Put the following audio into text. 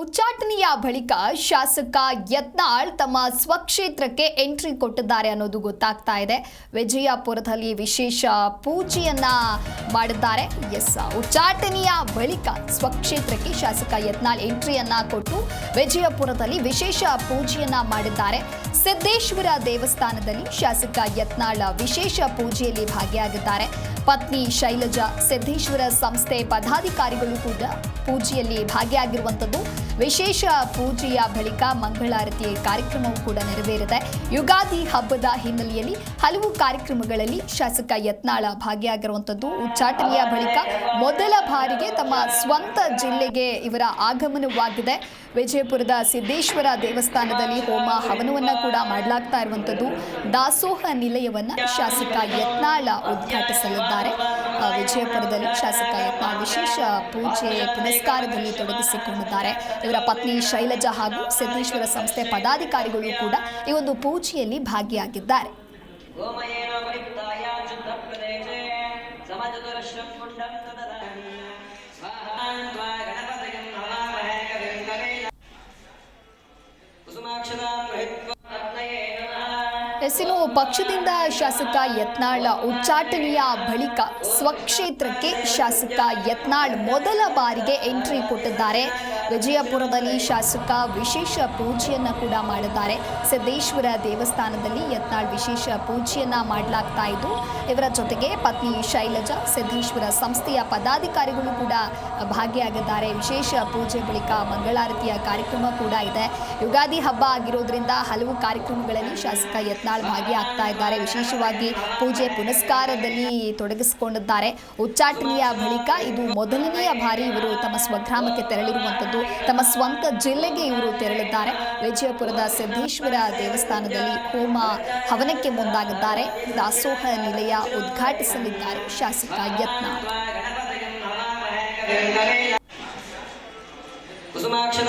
ಉಚ್ಚಾಟನೆಯ ಬಳಿಕ ಶಾಸಕ ಯತ್ನಾಳ್ ತಮ್ಮ ಸ್ವಕ್ಷೇತ್ರಕ್ಕೆ ಎಂಟ್ರಿ ಕೊಟ್ಟಿದ್ದಾರೆ ಅನ್ನೋದು ಗೊತ್ತಾಗ್ತಾ ಇದೆ. ವಿಜಯಪುರದಲ್ಲಿ ವಿಶೇಷ ಪೂಜೆಯನ್ನ ಮಾಡಿದ್ದಾರೆ. ಎಸ್, ಉಚ್ಚಾಟನೆಯ ಬಳಿಕ ಸ್ವಕ್ಷೇತ್ರಕ್ಕೆ ಶಾಸಕ ಯತ್ನಾಳ್ ಎಂಟ್ರಿಯನ್ನ ಕೊಟ್ಟು ವಿಜಯಪುರದಲ್ಲಿ ವಿಶೇಷ ಪೂಜೆಯನ್ನ ಮಾಡಿದ್ದಾರೆ. ಸಿದ್ದೇಶ್ವರ ದೇವಸ್ಥಾನದಲ್ಲಿ ಶಾಸಕ ಯತ್ನಾಳ್ ವಿಶೇಷ ಪೂಜೆಯಲ್ಲಿ ಭಾಗಿಯಾಗಿದ್ದಾರೆ. ಪತ್ನಿ ಶೈಲಜಾ ಸಿದ್ದೇಶ್ವರ ಸಂಸ್ಥೆ ಪದಾಧಿಕಾರಿಗಳು ಕೂಡ ಪೂಜೆಯಲ್ಲಿ ಭಾಗಿಯಾಗಿರುವಂಥದ್ದು ವಿಶೇಷ ಪೂಜೆಯ ಬಳಿಕ ಮಂಗಳಾರತಿ ಕಾರ್ಯಕ್ರಮವೂ ಕೂಡ ನೆರವೇರಿದೆ ಯುಗಾದಿ ಹಬ್ಬದ ಹಿನ್ನೆಲೆಯಲ್ಲಿ ಹಲವು ಕಾರ್ಯಕ್ರಮಗಳಲ್ಲಿ ಶಾಸಕ ಯತ್ನಾಳ ಭಾಗಿಯಾಗಿರುವಂಥದ್ದು. ಉಚ್ಚಾಟನೆಯ ಬಳಿಕ ಮೊದಲ ಬಾರಿಗೆ ತಮ್ಮ ಸ್ವಂತ ಜಿಲ್ಲೆಗೆ ಇವರ ಆಗಮನವಾಗಿದೆ. ವಿಜಯಪುರದ ಸಿದ್ದೇಶ್ವರ ದೇವಸ್ಥಾನದಲ್ಲಿ ಹೋಮ ಹವನವನ್ನು ಕೂಡ ಮಾಡಲಾಗ್ತಾ ಇರುವಂಥದ್ದು. ದಾಸೋಹ ನಿಲಯವನ್ನು ಶಾಸಕ ಯತ್ನಾಳ ಉದ್ಘಾಟಿಸಲಿದ್ದಾರೆ. ವಿಜಯಪುರದಲ್ಲಿ ಶಾಸಕ ಯತ್ನ ವಿಶೇಷ ಪೂಜೆ ಪುನಸ್ಕಾರದಲ್ಲಿ ತೊಡಗಿಸಿಕೊಂಡಿದ್ದಾರೆ. ಇವರ ಪತ್ನಿ ಶೈಲಜಾ ಹಾಗೂ ಸಿದ್ದೇಶ್ವರ ಸಂಸ್ಥೆ ಪದಾಧಿಕಾರಿಗಳು ಕೂಡ ಈ ಒಂದು ಪೂಜೆಯಲ್ಲಿ ಭಾಗಿಯಾಗಿದ್ದಾರೆ. ಎಸಿನು ಪಕ್ಷದಿಂದ ಶಾಸಕ ಯತ್ನಾಳ್ ಉಚ್ಚಾಟನೆಯ ಬಳಿಕ ಸ್ವಕ್ಷೇತ್ರಕ್ಕೆ ಶಾಸಕ ಯತ್ನಾಳ್ ಮೊದಲ ಬಾರಿಗೆ ಎಂಟ್ರಿ ಕೊಟ್ಟಿದ್ದಾರೆ. ವಿಜಯಪುರದಲ್ಲಿ ಶಾಸಕ ವಿಶೇಷ ಪೂಜೆಯನ್ನು ಕೂಡ ಮಾಡಿದ್ದಾರೆ. ಸಿದ್ದೇಶ್ವರ ದೇವಸ್ಥಾನದಲ್ಲಿ ಯತ್ನಾಳ್ ವಿಶೇಷ ಪೂಜೆಯನ್ನು ಮಾಡಲಾಗ್ತಾ ಇದ್ದು, ಇವರ ಜೊತೆಗೆ ಪತ್ನಿ ಶೈಲಜಾ, ಸಿದ್ದೇಶ್ವರ ಸಂಸ್ಥೆಯ ಪದಾಧಿಕಾರಿಗಳು ಕೂಡ ಭಾಗಿಯಾಗಿದ್ದಾರೆ. ವಿಶೇಷ ಪೂಜೆ ಬಳಿಕ ಮಂಗಳಾರತಿಯ ಕಾರ್ಯಕ್ರಮ ಕೂಡ ಇದೆ. ಯುಗಾದಿ ಹಬ್ಬ ಆಗಿರೋದ್ರಿಂದ ಹಲವು ಕಾರ್ಯಕ್ರಮಗಳಲ್ಲಿ ಶಾಸಕ ಯತ್ನಾಳ್ ದಾಳ್ ಭಾಗಿಯಾಗ್ತಾ ಇದ್ದಾರೆ. ವಿಶೇಷವಾಗಿ ಪೂಜೆ ಪುನಸ್ಕಾರದಲ್ಲಿ ತೊಡಗಿಸಿಕೊಂಡಿದ್ದಾರೆ. ಉಚ್ಚಾಟನೆಯ ಬಳಿಕ ಇದು ಮೊದಲನೆಯ ಬಾರಿ ಇವರು ತಮ್ಮ ಸ್ವಗ್ರಾಮಕ್ಕೆ ತೆರಳಿರುವಂಥದ್ದು. ತಮ್ಮ ಸ್ವಂತ ಜಿಲ್ಲೆಗೆ ಇವರು ತೆರಳಿದ್ದಾರೆ. ವಿಜಯಪುರದ ಸಿದ್ದೇಶ್ವರ ದೇವಸ್ಥಾನದಲ್ಲಿ ಹೋಮ ಹವನಕ್ಕೆ ಮುಂದಾಗಿದ್ದಾರೆ. ದಾಸೋಹ ನಿಲಯ ಉದ್ಘಾಟಿಸಲಿದ್ದಾರೆ. ಶಾಸಕ ಯತ್ನ ಕುಸುಮಾಕ್ಷರ